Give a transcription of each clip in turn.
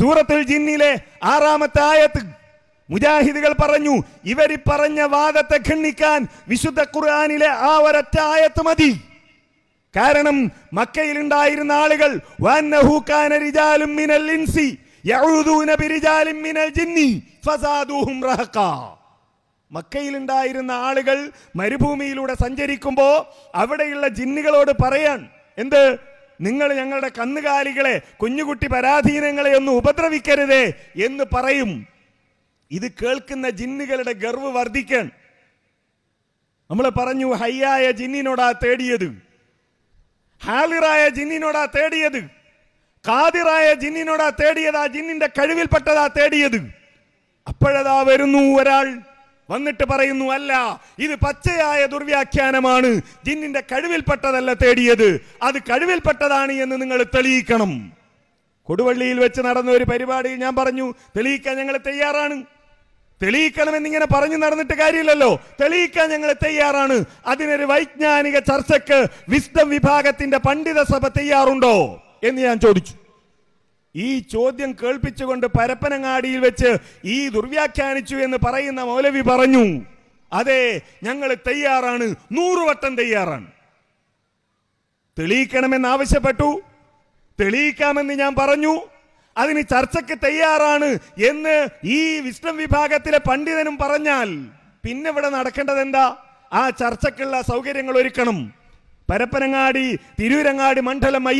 സൂറത്തുൽ ജിന്നിലെ ആറാമത്തെ ആയത്ത് മുജാഹിദുകൾ പറഞ്ഞു ഇവരി പറഞ്ഞ വാദത്തെ ഖണ്ഡിക്കാൻ വിശുദ്ധ ഖുർആാനിലെ ആ ഒരൊറ്റ ആയത്ത് മതി. കാരണം മക്കയിൽ ഉണ്ടായിരുന്ന ആളുകൾ ഉണ്ടായിരുന്ന ആളുകൾ മരുഭൂമിയിലൂടെ സഞ്ചരിക്കുമ്പോൾ അവിടെയുള്ള ജിന്നുകളോട് പറയാൻ എന്ത്? നിങ്ങൾ ഞങ്ങളുടെ കന്നുകാലികളെ കുഞ്ഞുകുട്ടി പരാധീനങ്ങളെ ഒന്നും ഉപദ്രവിക്കരുതേ എന്ന് പറയും. ഇത് കേൾക്കുന്ന ജിന്നുകളുടെ ഗർവ് വർദ്ധിക്കാൻ. നമ്മൾ പറഞ്ഞു ഹയ്യായ ജിന്നിനോടാ തേടിയത്. ഹാലിറായ ജിന്നിനോടാ തേടിയത്. കാതിറായ ജിന്നിനോടാ തേടിയത്. ആ ജിന്നിന്റെ കഴിവിൽപ്പെട്ടതാ തേടിയത്. അപ്പോഴതാ വരുന്നു ഒരാൾ. വന്നിട്ട് പറയുന്നു അല്ല ഇത് പച്ചയായ ദുർവ്യാഖ്യാനമാണ്. ജിന്നിന്റെ കഴിവിൽപ്പെട്ടതല്ല തേടിയത്. അത് കഴിവിൽപ്പെട്ടതാണ് എന്ന് നിങ്ങൾ തെളിയിക്കണം. കൊടുവള്ളിയിൽ വെച്ച് നടന്ന ഒരു പരിപാടിയിൽ ഞാൻ പറഞ്ഞു തെളിയിക്കാൻ ഞങ്ങൾ തയ്യാറാണ്. തെളിയിക്കണമെന്നിങ്ങനെ പറഞ്ഞു നടന്നിട്ട് കാര്യമില്ലല്ലോ. തെളിയിക്കാൻ ഞങ്ങൾ തയ്യാറാണ്. അതിനൊരു വൈജ്ഞാനിക ചർച്ചയ്ക്ക് വിസ്ഡം വിഭാഗത്തിന്റെ പണ്ഡിത സഭ തയ്യാറുണ്ടോ? എന്ന് ഞാൻ ചോദിച്ചു. ഈ ചോദ്യം കേൾപ്പിച്ചുകൊണ്ട് പരപ്പനങ്ങാടിയിൽ വെച്ച് ഈ ദുർവ്യാഖ്യാനിച്ചു എന്ന് പറയുന്ന മൗലവി പറഞ്ഞു അതെ ഞങ്ങൾ തയ്യാറാണ് നൂറുവട്ടം തയ്യാറാണ്. തെളിയിക്കണമെന്ന് ആവശ്യപ്പെട്ടു തെളിയിക്കാമെന്ന് ഞാൻ പറഞ്ഞു അതിന് ചർച്ചയ്ക്ക് തയ്യാറാണ് എന്ന് ഈ വിഷ്ണു വിഭാഗത്തിലെ പണ്ഡിതനും പറഞ്ഞാൽ പിന്നെ ഇവിടെ നടക്കേണ്ടത് എന്താ ആ ചർച്ചയ്ക്കുള്ള സൗകര്യങ്ങൾ ഒരുക്കണം. പരപ്പനങ്ങാടി തിരൂരങ്ങാടി മണ്ഡലം ഐ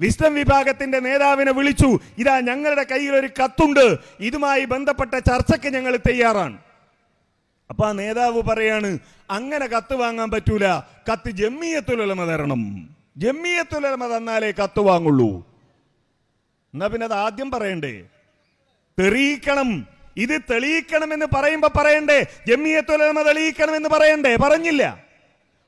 വിസ്ഡം വിഭാഗത്തിന്റെ നേതാവിനെ വിളിച്ചു. ഇതാ ഞങ്ങളുടെ കയ്യിൽ ഒരു കത്തുണ്ട്. ഇതുമായി ബന്ധപ്പെട്ട ചർച്ചയ്ക്ക് ഞങ്ങൾ തയ്യാറാണ്. അപ്പൊ ആ നേതാവ് പറയാണ് അങ്ങനെ കത്ത് വാങ്ങാൻ പറ്റൂല. കത്ത് ജമ്മിയത്തുലമ തരണം. ജമ്മിയത്തുലമ തന്നാലേ കത്ത് വാങ്ങുള്ളൂ. എന്നാ പിന്നെ അത് ആദ്യം പറയണ്ടേ? തെളിയിക്കണം. ഇത് തെളിയിക്കണം എന്ന് പറയുമ്പോ പറയണ്ടേ? ജമ്മിയത്തുലമ തെളിയിക്കണം എന്ന് പറയണ്ടേ? പറഞ്ഞില്ല.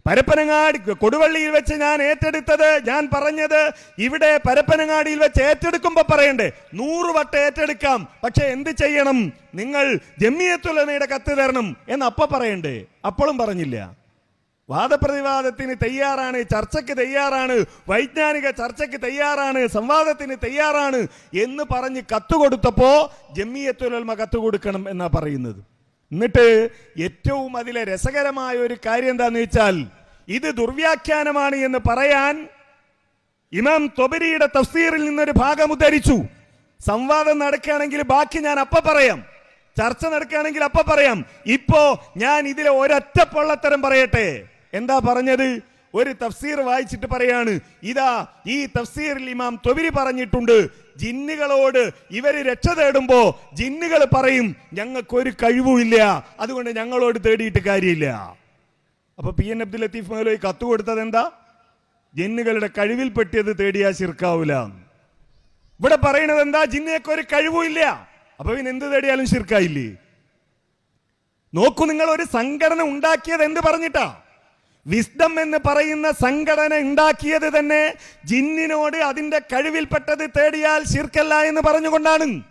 പരപ്പനങ്ങാടി കൊടുവള്ളിയിൽ വെച്ച് ഞാൻ ഏറ്റെടുത്തത് ഞാൻ പറഞ്ഞത് ഇവിടെ പരപ്പനങ്ങാടിയിൽ വെച്ച് ഏറ്റെടുക്കുമ്പോൾ പറയണ്ടേ നൂറ് വട്ടം ഏറ്റെടുക്കാം പക്ഷെ എന്ത് ചെയ്യണം? നിങ്ങൾ ജമ്മിയത്തുലമയുടെ കത്ത് തരണം എന്ന് അപ്പ പറയണ്ടേ അപ്പോഴും പറഞ്ഞില്ല. വാദപ്രതിവാദത്തിന് തയ്യാറാണ് ചർച്ചയ്ക്ക് തയ്യാറാണ് വൈജ്ഞാനിക ചർച്ചയ്ക്ക് തയ്യാറാണ് സംവാദത്തിന് തയ്യാറാണ് എന്ന് പറഞ്ഞ് കത്ത് കൊടുത്തപ്പോ ജമ്മിയത്തുലമ കത്ത് കൊടുക്കണം എന്നാ പറയുന്നത്. എന്നിട്ട് ഏറ്റവും അതിലെ രസകരമായ ഒരു കാര്യം എന്താന്ന് വെച്ചാൽ ഇത് ദുർവ്യാഖ്യാനമാണ് എന്ന് പറയാൻ ഇമാം തൊബരിയുടെ തഫ്സീറിൽ നിന്നൊരു ഭാഗം ഉദ്ധരിച്ചു. സംവാദം നടക്കുകയാണെങ്കിൽ ബാക്കി ഞാൻ അപ്പ പറയാം. ചർച്ച നടക്കുകയാണെങ്കിൽ അപ്പ പറയാം. ഇപ്പോ ഞാൻ ഇതിലെ ഒരൊറ്റ പൊള്ളത്തരം പറയട്ടെ. എന്താ പറഞ്ഞത്? ഒരു തഫ്സീർ വായിച്ചിട്ട് പറയാണ് ഇതാ ഈ തഫ്സീറിൽ ഇമാം തൊബിരി പറഞ്ഞിട്ടുണ്ട് ജിന്നുകളോട് ഇവർ രക്ഷ തേടുമ്പോ ജിന്നുകൾ പറയും ഞങ്ങൾക്കൊരു കഴിവുമില്ല അതുകൊണ്ട് ഞങ്ങളോട് തേടിയിട്ട് കാര്യമില്ല. അപ്പൊ പി. എൻ. അബ്ദുൽ ലത്തീഫ് മേലോയി കത്ത് കൊടുത്തത് എന്താ? ജിന്നുകളുടെ കഴിവിൽ പെട്ടിയത് തേടിയാ ശിർക്കാവൂല. ഇവിടെ പറയണത് എന്താ? ജിന്നയൊക്കെ ഒരു കഴിവുമില്ല. അപ്പൊ പിന്നെ എന്ത് തേടിയാലും ശിർക്കായില്ലേ? നോക്കൂ നിങ്ങൾ ഒരു സംഘടന ഉണ്ടാക്കിയത് എന്ത് പറഞ്ഞിട്ടാ? വിസ്ഡം എന്ന് പറയുന്ന സംഘടന ഉണ്ടാക്കിയത് തന്നെ ജിന്നിനോട് അതിന്റെ കഴിവിൽപ്പെട്ടത് തേടിയാൽ ശിർക്കല്ല എന്ന് പറഞ്ഞുകൊണ്ടാണ്.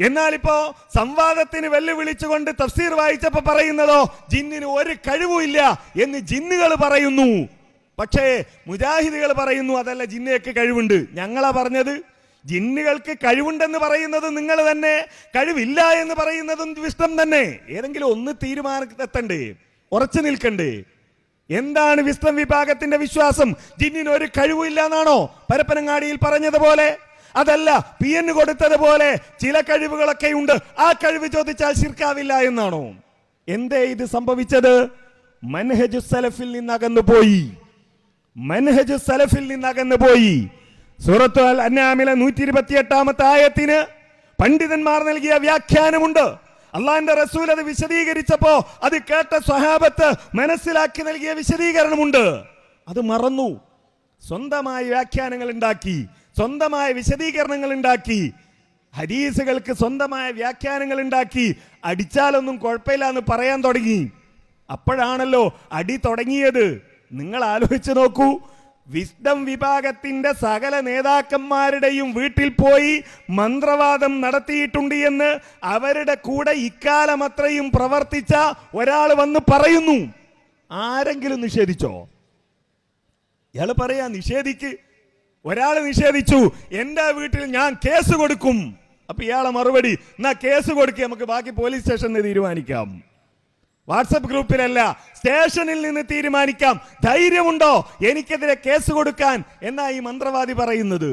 എന്നാൽ ഇപ്പോ സംവാദത്തിന് വെല്ലുവിളിച്ചുകൊണ്ട് തഫ്സീർ വായിച്ചപ്പോ പറയുന്നതോ ജിന്നിന് ഒരു കഴിവുമില്ല എന്ന് ജിന്നുകൾ പറയുന്നു. പക്ഷേ മുജാഹിദികൾ പറയുന്നു അതല്ല ജിന്നയൊക്കെ കഴിവുണ്ട്. ഞങ്ങളാ പറഞ്ഞത്. ജിന്നുകൾക്ക് കഴിവുണ്ടെന്ന് പറയുന്നത് നിങ്ങൾ തന്നെ കഴിവില്ല എന്ന് പറയുന്നതും വിഷ്ടം തന്നെ. ഏതെങ്കിലും ഒന്ന് തീരുമാനത്തെത്തണ്ടേ ഉറച്ചു നിൽക്കണ്ടേ? എന്താണ് വിസ്തം വിഭാഗത്തിന്റെ വിശ്വാസം? ജിന്നിന് ഒരു കഴിവില്ല എന്നാണോ പരപ്പനങ്ങാടിയിൽ പറഞ്ഞതുപോലെ? അതല്ല പി എൻ കൊടുത്തതുപോലെ ചില കഴിവുകളൊക്കെ ഉണ്ട്. ആ കഴിവ് ചോദിച്ചാൽ ശിർക്കാവില്ല എന്നാണോ? എന്തേ ഇത് സംഭവിച്ചത്? മൻഹജു സലഫിൽ നിന്ന് അകന്നു പോയി. മൻഹജു സലഫിൽ നിന്ന് അകന്നു പോയി. സൂറത്ത് അൽ അന്നാമിലെ നൂറ്റി ഇരുപത്തി എട്ടാമത്തെ ആയത്തിന് പണ്ഡിതന്മാർ നൽകിയ വ്യാഖ്യാനമുണ്ട്. അള്ളാന്റെ റസൂൽ അത് വിശദീകരിച്ചപ്പോ അത് കേട്ട സ്വഹാബത്ത് മനസ്സിലാക്കി നൽകിയ വിശദീകരണമുണ്ട്. അത് മറന്നു. സ്വന്തമായി വ്യാഖ്യാനങ്ങൾ ഉണ്ടാക്കി സ്വന്തമായ വിശദീകരണങ്ങൾ ഉണ്ടാക്കി ഹദീസുകൾക്ക് സ്വന്തമായ വ്യാഖ്യാനങ്ങൾ ഉണ്ടാക്കി അടിച്ചാലൊന്നും കുഴപ്പമില്ല എന്ന് പറയാൻ തുടങ്ങി. അപ്പോഴാണല്ലോ അടി തുടങ്ങിയത്. നിങ്ങൾ ആലോചിച്ച് നോക്കൂ. വിസ്ഡം വിഭാഗത്തിന്റെ സകല നേതാക്കന്മാരുടെയും വീട്ടിൽ പോയി മന്ത്രവാദം നടത്തിയിട്ടുണ്ട് എന്ന് അവരുടെ കൂടെ ഇക്കാലം അത്രയും പ്രവർത്തിച്ച ഒരാൾ വന്ന് പറയുന്നു. ആരെങ്കിലും നിഷേധിച്ചോ? ഇയാൾ പറയാ നിഷേധിക്ക്. ഒരാൾ നിഷേധിച്ചു എന്റെ വീട്ടിൽ ഞാൻ കേസ് കൊടുക്കും. അപ്പൊ ഇയാളെ മറുപടി എന്നാ കേസ് കൊടുക്കുക നമുക്ക് ബാക്കി പോലീസ് സ്റ്റേഷനിൽ തീരുമാനിക്കാം. വാട്സപ്പ് ഗ്രൂപ്പിലല്ല സ്റ്റേഷനിൽ നിന്ന് തീരുമാനിക്കാം. ധൈര്യമുണ്ടോ? എനിക്കെതിരെ കേസ് കൊടുക്കാൻ എന്നാ ഈ മന്ത്രവാദി പറയുന്നത്.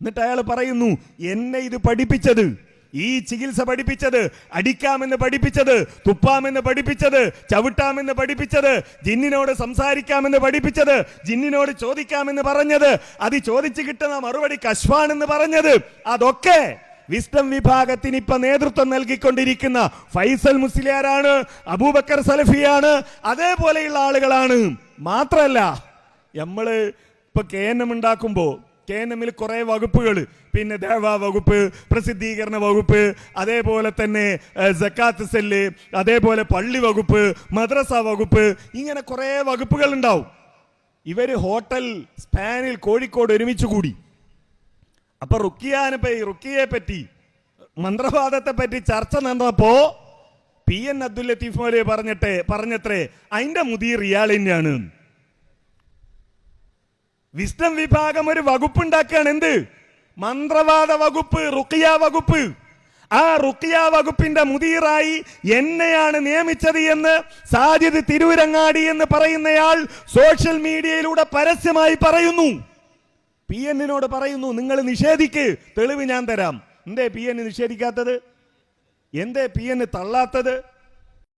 എന്നിട്ട് അയാൾ പറയുന്നു എന്നെ ഇത് പഠിപ്പിച്ചത് ഈ ചികിത്സ പഠിപ്പിച്ചത് അടിക്കാമെന്ന് പഠിപ്പിച്ചത് തുപ്പാമെന്ന് പഠിപ്പിച്ചത് ചവിട്ടാമെന്ന് പഠിപ്പിച്ചത് ജിന്നിനോട് സംസാരിക്കാമെന്ന് പഠിപ്പിച്ചത് ജിന്നിനോട് ചോദിക്കാമെന്ന് പറഞ്ഞത് അത് ചോദിച്ചു കിട്ടുന്ന മറുപടി കശ്വാണെന്ന് പറഞ്ഞത് അതൊക്കെ വിസ്ഡം വിഭാഗത്തിന് ഇപ്പൊ നേതൃത്വം നൽകിക്കൊണ്ടിരിക്കുന്ന ഫൈസൽ മുസ്ലിയാരാണ് അബൂബക്കർ സലഫിയാണ് അതേപോലെയുള്ള ആളുകളാണ്. മാത്രല്ല നമ്മൾ ഇപ്പൊ കെ എൻ എം ഉണ്ടാക്കുമ്പോ കെ എൻ എമ്മിൽ കുറെ വകുപ്പുകൾ പിന്നെ ദേവാ വകുപ്പ് പ്രസിദ്ധീകരണ വകുപ്പ് അതേപോലെ തന്നെ ജക്കാത്ത് സെല്ല് അതേപോലെ പള്ളി വകുപ്പ് മദ്രസ വകുപ്പ് ഇങ്ങനെ കുറെ വകുപ്പുകൾ ഉണ്ടാവും. ഇവർ ഹോട്ടൽ സ്പാനിൽ കോഴിക്കോട് ഒരുമിച്ച് കൂടി. അപ്പൊ റുക്കിയാനെ റുക്കിയെ പറ്റി മന്ത്രവാദത്തെ പറ്റി ചർച്ച നടന്നപ്പോ പി എൻ അബ്ദുൽ ലത്തീഫ് മോലെ പറഞ്ഞിട്ട് പറഞ്ഞത്രേ അതിന്റെ മുതിർ ഇയാൾ തന്നെയാണ്. വിസ്ഡം വിഭാഗം ഒരു വകുപ്പ് ഉണ്ടാക്കുകയാണ് എന്ത്? മന്ത്രവാദ വകുപ്പ് റുക്കിയ വകുപ്പ്. ആ റുക്കിയ വകുപ്പിന്റെ മുതിറായി എന്നെയാണ് നിയമിച്ചത് എന്ന് സാജിദ് തിരൂരങ്ങാടി എന്ന് പറയുന്നയാൾ സോഷ്യൽ മീഡിയയിലൂടെ പരസ്യമായി പറയുന്നു. പി എന്നിനോട് പറയുന്നു നിങ്ങൾ നിഷേധിക്ക്. തെളിവ് ഞാൻ തരാം. എന്തേ പി എന്ന് നിഷേധിക്കാത്തത്? എന്തേ പി എന്ന് തള്ളാത്തത്?